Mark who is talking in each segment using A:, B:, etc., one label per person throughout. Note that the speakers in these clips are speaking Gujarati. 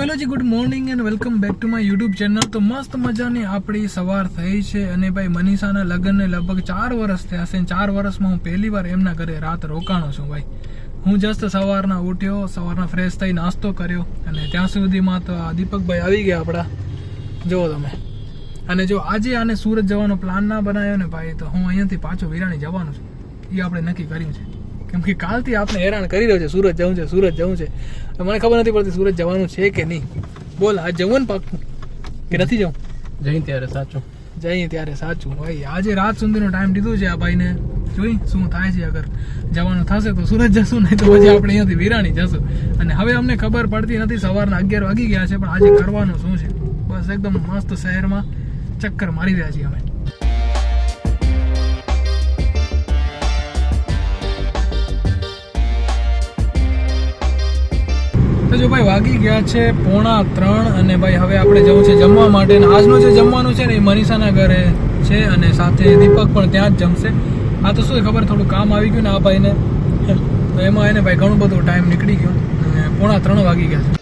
A: Hello ji good morning and welcome back to my YouTube channel તો મસ્ત મજાની આપણી સવાર થઈ છે અને ભાઈ મનીષાના લગ્નને લગભગ ચાર વર્ષ થયા છે. ચાર વર્ષમાં હું પહેલી વાર એમના ઘરે રાત રોકાણો છું ભાઈ. હું જસ્ટ સવારના ઉઠ્યો, સવારના ફ્રેશ થઈ નાસ્તો કર્યો અને ત્યાં સુધીમાં તો દીપકભાઈ આવી ગયા આપણા. જુઓ તમે. અને જો આજે આને સુરત જવાનો પ્લાન ના બનાવ્યો ને ભાઈ, તો હું અહીંયાથી પાછો વિરાણી જવાનું છું. એ આપણે નક્કી કર્યું છે. કેમ કે કાલથી આપણે હેરાન કરી રહ્યો છે સુરત જવું છે સુરત જવું છે. મને ખબર નથી પડતી સુરત જવાનું છે કે નહીં. બોલ આ જવું ને પાક્કું? કે નથી જવું?
B: જઈ ત્યારે સાચું.
A: જઈએ ત્યારે સાચું. ભાઈ આજે રાત સુધીનો ટાઈમ દીધો છે આ ભાઈને. જોઈ શું થાય છે અગર જવાનું થશે તો સુરત જશું નહીં તો પછી આપણે અહીંયાથી વિરાણી જશું. અને હવે અમને ખબર પડતી નથી સવારના અગિયાર વાગી ગયા છે પણ આજે કરવાનું શું છે? બસ એકદમ મસ્ત શહેરમાં ચક્કર મારી રહ્યા છીએ અમે. તો જો ભાઈ વાગી ગયા છે પોણા ત્રણ અને ભાઈ હવે આપણે જવું છે જમવા માટે આજનું જે જમવાનું છે ને એ મનીષાના ઘરે છે અને સાથે દીપક પણ ત્યાં જ જમશે. આ તો શું ખબર? થોડું કામ આવી ગયું ને આ ભાઈને. તો એમાં એને ભાઈ ઘણું બધું ટાઈમ નીકળી ગયો અને પોણા ત્રણ વાગી ગયા છે.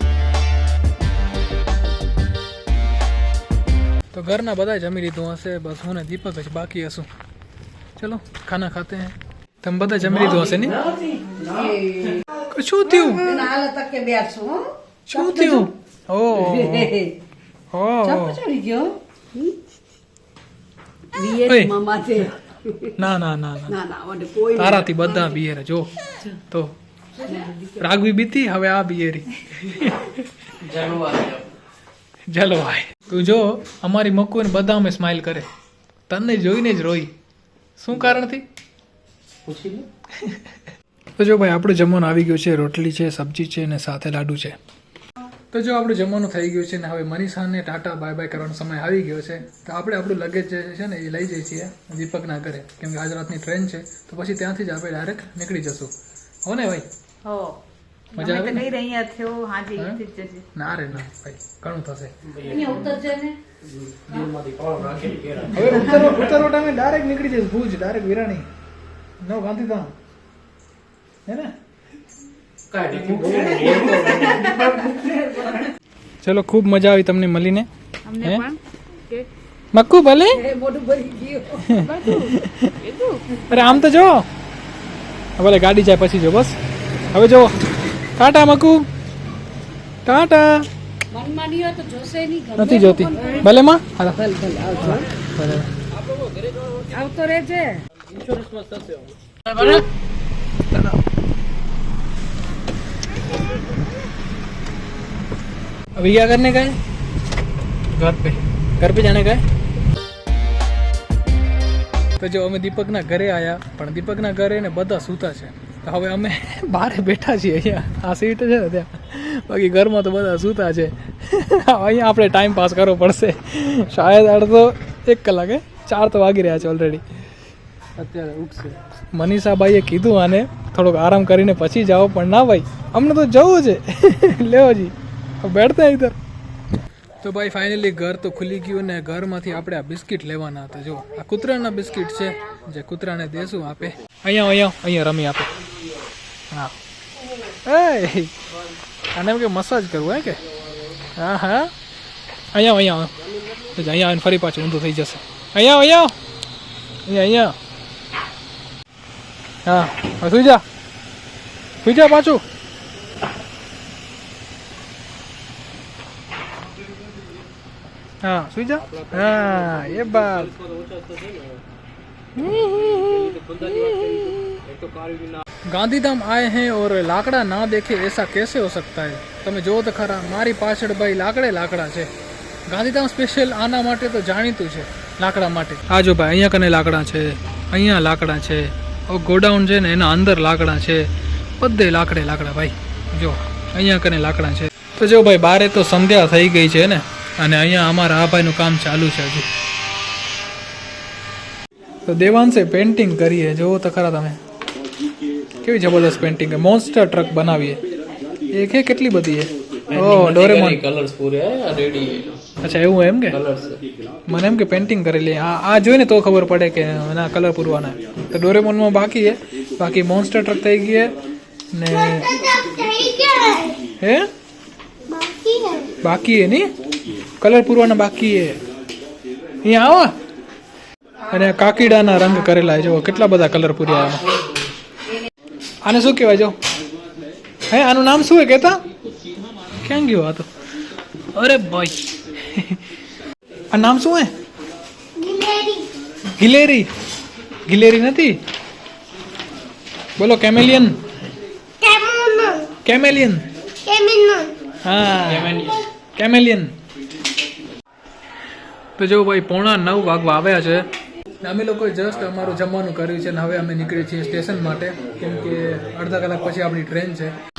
A: તો ઘરના બધા જમી લીધું હશે, બસ હું ને દીપક જ બાકી હશું. ચલો, ખાના ખાતે હૈ. તમે બધા જમી લીધું હશે ને? શું થયું?
C: હાલ તકે બેસું હો.
A: શું થયું? ઓ ઓ.
C: ચડી ગયો
A: ના ના ના ના. તારાથી બધા બિયર જો. તો રાગવી બીતી હવે આ બિયરી. ભાઈ તું જો અમારી મકુ ને બધા અમે સ્માઇલ કરે. તને જોઈને જ રોઈ. શું કારણથી?
B: પૂછી લે
A: તો જો ભાઈ આપણું જમવાનું આવી ગયું છે રોટલી છે સબ્જી છે અને સાથે લાડુ છે. તો જો આપણું જમવાનું થઈ ગયું છે ને હવે મનીષાને ટાટા બાય બાય કરવાનો સમય આવી ગયો છે. તો આપણે આપણું લગેજ જે છે ને એ લઈ જઈએ છીએ દીપકના ઘરે. કેમ કે આજ રાતની ટ્રેન છે તો પછી ત્યાંથી જ આપણે ડાયરેક્ટ નીકળી જશું. હો ને ભાઈ?
D: હો.
A: મજા આવે?
D: નહીં રહ્યા થયો હાજી જજે.
A: ના રે ના ભાઈ ઘણું થશે.
C: અહીંયા ઉતરજે ને.
A: હવે ઉતરો ઉતરો ટાઈમે ડાયરેક્ટ નીકળી જઈશ ભૂજ ડાયરેક્ટ વિરાણી. નો ગાંધીધામ હે ને ચલો ખૂબ મજા આવી તમને મળીને. મક્કુ ભલે? અરે આમ તો જો. ભલે ગાડી જાય પછી જો બસ. હવે જો. ટાટા મક્કુ. ટાટા.
C: મનમાં નહીં હોય તો જોશે નહીં ગમે
A: નથી જોતી. ભલે માં. આવતો
C: ભલે ભલે આવજો
A: ભલે
C: આવતો રહેજે
A: अभी क्या करने का है घर पे घर पे जाने का है તો જો અમે દીપકના ઘરે આયા પણ દીપકના ઘરે ને બધા સૂતા છે તો હવે અમે બહાર બેઠા છીએ અહીંયા આ સીટ છે ને ત્યાં બાકી ઘરમાં તો બધા સૂતા છે અહીંયા આપણે ટાઈમ પાસ કરવો પડશે શાયદ અડધો એક કલાકે ચાર તો વાગી રહ્યા છે ઓલરેડી
B: અત્યારે ઉગશે.
A: મનીષાબાઈએ કીધું આને, થોડોક આરામ કરીને પછી જાઓ, પણ ના ભાઈ, અમને તો જવું છે. લેવાજી બેઠતા ઇધર તો. ભાઈ ફાઇનલી ઘર તો ખુલી ગયું ને ઘરમાંથી આપણે આ બિસ્કિટ લેવાના હતા. જો આ કૂતરાના બિસ્કિટ છે, જે કૂતરાને દેશું આપે. અહીંયા અહીંયા અહીંયા રમી આપે. હા. એ આને એમ કે મસાજ કરવું, હે કે? હા હા. અહીંયા અહીંયા. અહીંયા ફરી પાછું ઊંધું થઈ જશે. અહીંયા અહીંયા. અહીંયા અહીંયા. હા સુઈ જા. સુઈ જા પાછું. હા, સુઈ જા. હા, એ બાપ. ગાંધીધામ आए હે ઓર લાકડા ના દેખે એસા કેસે હો સકતા હૈ? તમે જોવો તો ખરા, મારી પાછળ ભાઈ લાકડે લાકડા છે. ગાંધીધામ સ્પેશિયલ આના માટે તો જાણીતું છે, લાકડા માટે. આ જો ભાઈ, અહીંયા કને લાકડા છે, અહીંયા લાકડા છે. ગોડાઉન છે ને એના અંદર લાકડા છે. બધે લાકડે લાકડા ભાઈ. જો, અહીંયા કને લાકડા છે. તો જો ભાઈ, બારે તો સંધ્યા થઈ ગઈ છે ને, અને અહીંયા અમારા આ ભાઈનું કામ ચાલુ છે હજુ. તો દેવાંશે પેન્ટિંગ કરીએ. જોવો તો ખરા તમે. કેવી જબરદસ્ત પેન્ટિંગ મોન્સ્ટર ટ્રક બનાવીએ. એ કે કેટલી બધી છે? ઓ ડોરેમોન.
B: કલર્સ પૂરે રેડી
A: અચ્છા એવું એમ કે? મને એમ કે પેન્ટિંગ કરેલી આ આ જોઈને તો ખબર પડે કે એના કલર પૂરવાના. તો ડોરેમોનમાં બાકી છે. બાકી મોન્સ્ટર ટ્રક થઈ ગઈ ને હે?
E: બાકી
A: બાકી હે ની? કલર પૂરવાના બાકી હે અહીંયા આવો. અને કાકીડાના રંગ કરેલા જો કેટલા બધા કલર પૂર્યા આને શું કહેવાય જો? હે આનું નામ શું હે કહેતા? ક્યાં ગયો આ તો? અરે ભાઈ. આ નામ શું હે? ગિલેરી. ગિલેરી. નથી? બોલો કેમેલિયન. કેમેલિયન. હા. કેમેલિયન. તો જો ભાઈ પોણા નવ વાગવા આવ્યા છે. અમે લોકોએ જસ્ટ અમારું જમવાનું કર્યું છે ને હવે અમે નીકળીએ છીએ સ્ટેશન માટે. કેમ કે અડધા કલાક પછી આપણી ટ્રેન છે.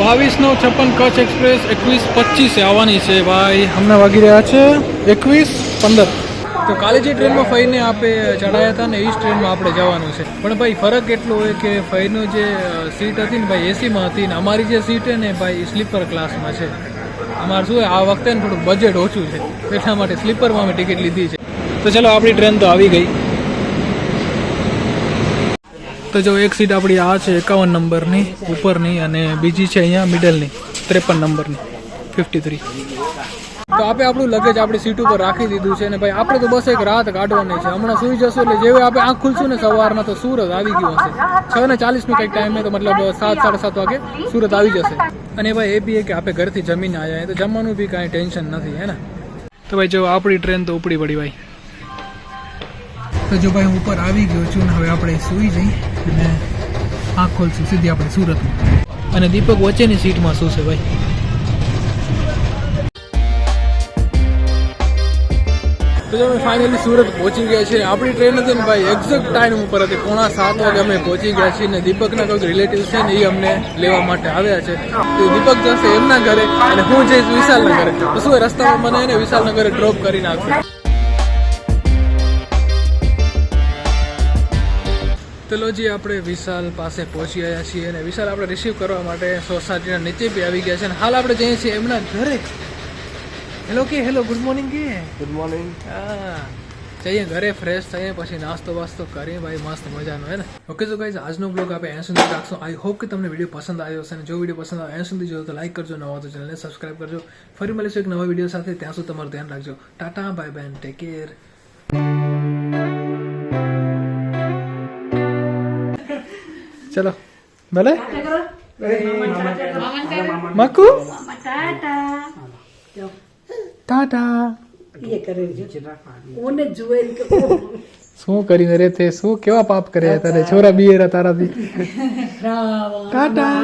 A: બાવીસ નવ છપ્પન કચ્છ એક્સપ્રેસ એકવીસ પચીસે આવવાની છે ભાઈ. હમણાં વાગી રહ્યા છે એકવીસ પંદર. તો કાલે જે ટ્રેનમાં ફઈને આપણે ચડાયા હતા ને એ જ ટ્રેનમાં આપણે જવાનું છે. પણ ભાઈ ફરક એટલો હોય કે ફઈનો જે સીટ હતી ને ભાઈ એસીમાં હતી ને અમારી જે સીટ છે ને ભાઈ સ્લીપર ક્લાસમાં છે. અમારે શું આ વખતે થોડું બજેટ ઓછું છે. એટલા માટે સ્લીપરમાં અમે ટિકિટ લીધી છે. તો ચલો આપણી ટ્રેન તો આવી ગઈ. તો જો એક સીટ આપણી આ છે એકાવન નંબરની, ઉપરની અને બીજી છે અહીંયા મિડલની ત્રેપન નંબરની ફિફ્ટી થ્રી તો આપણે આપણું લગેજ આપણી સીટ ઉપર રાખી દીધું છે ને ભાઈ આપણે તો બસ એક રાત કાઢવાની છે. હમણાં સુઈ જશું એટલે જેવી આપણે આંખ ખુલશું ને સવારમાં તો સુરત આવી ગયું હશે. છ ને ચાલીસનું કંઈક ટાઈમે તો મતલબ સાત, સાડા સાત વાગે સુરત આવી જશે. અને ભાઈ એ બી એ કે આપણે ઘરથી જમીને આવ્યા તો જમવાનું બી કાંઈ ટેન્શન નથી, હે ને? તો ભાઈ જો આપણી ટ્રેન તો ઉપડી પડી ભાઈ. તો જો ભાઈ હું ઉપર આવી ગયો છું ને હવે આપણે સૂઈ જઈ અને આંખ ખોલશું, સીધી આપણે સુરત અને દીપક વચ્ચેની સીટમાં શું છે ભાઈ? તો અમે ફાઇનલી સુરત પહોંચી ગયા છે આપણી ટ્રેન હતી ને ભાઈ એક્ઝેક્ટ ટાઈમ ઉપર હતી. પોણા સાત વાગે અમે પહોંચી ગયા છીએ ને દીપકના કોઈક રિલેટિવ છે ને એ અમને લેવા માટે આવ્યા છે. તો દીપક જશે એમના ઘરે અને હું જઈશ વિશાલના ઘરે. તો શું રસ્તામાં મને એને વિશાલના ડ્રોપ કરી નાખશે. તો લો જી આપણે વિશાલ પાસે પહોંચી ગયા છીએ અને વિશાલ આપણે રિસીવ કરવા માટે સોસાયટીના નીચે બી આવી ગયા છે અને હાલ આપણે જઈએ છીએ એમના ઘરે. હેલો કે હેલો ગુડ મોર્નિંગ કે?
B: ગુડ મોર્નિંગ
A: હા. જઈએ ઘરે ફ્રેશ થઈએ પછી નાસ્તો વાસ્તો કરીએ ભાઈ મસ્ત મજાનો હે ને? ઓકે તો ગાઈઝ આજનો બ્લોગ આપણે એન સુધી રાખશો. આઈ હોપ કે તમને વીડિયો પસંદ આવ્યો હશે અને જો વીડિયો પસંદ આવે એન સુધી જોયો તો લાઈક કરજો નવા તો ચેનલને સબસ્ક્રાઇબ કરજો. ફરી મળીશું એક નવા વીડિયો સાથે. ત્યાં સુધી તમારું ધ્યાન રાખજો. Tata bye bye take care ચલો ભલે મકુ ટાટા
C: એ કરે છે કોને જુએ કે
A: શું કર્યું રે તે શું કેવા પાપ કર્યા તારે છોરા બિયેરા તારાથી ટાટા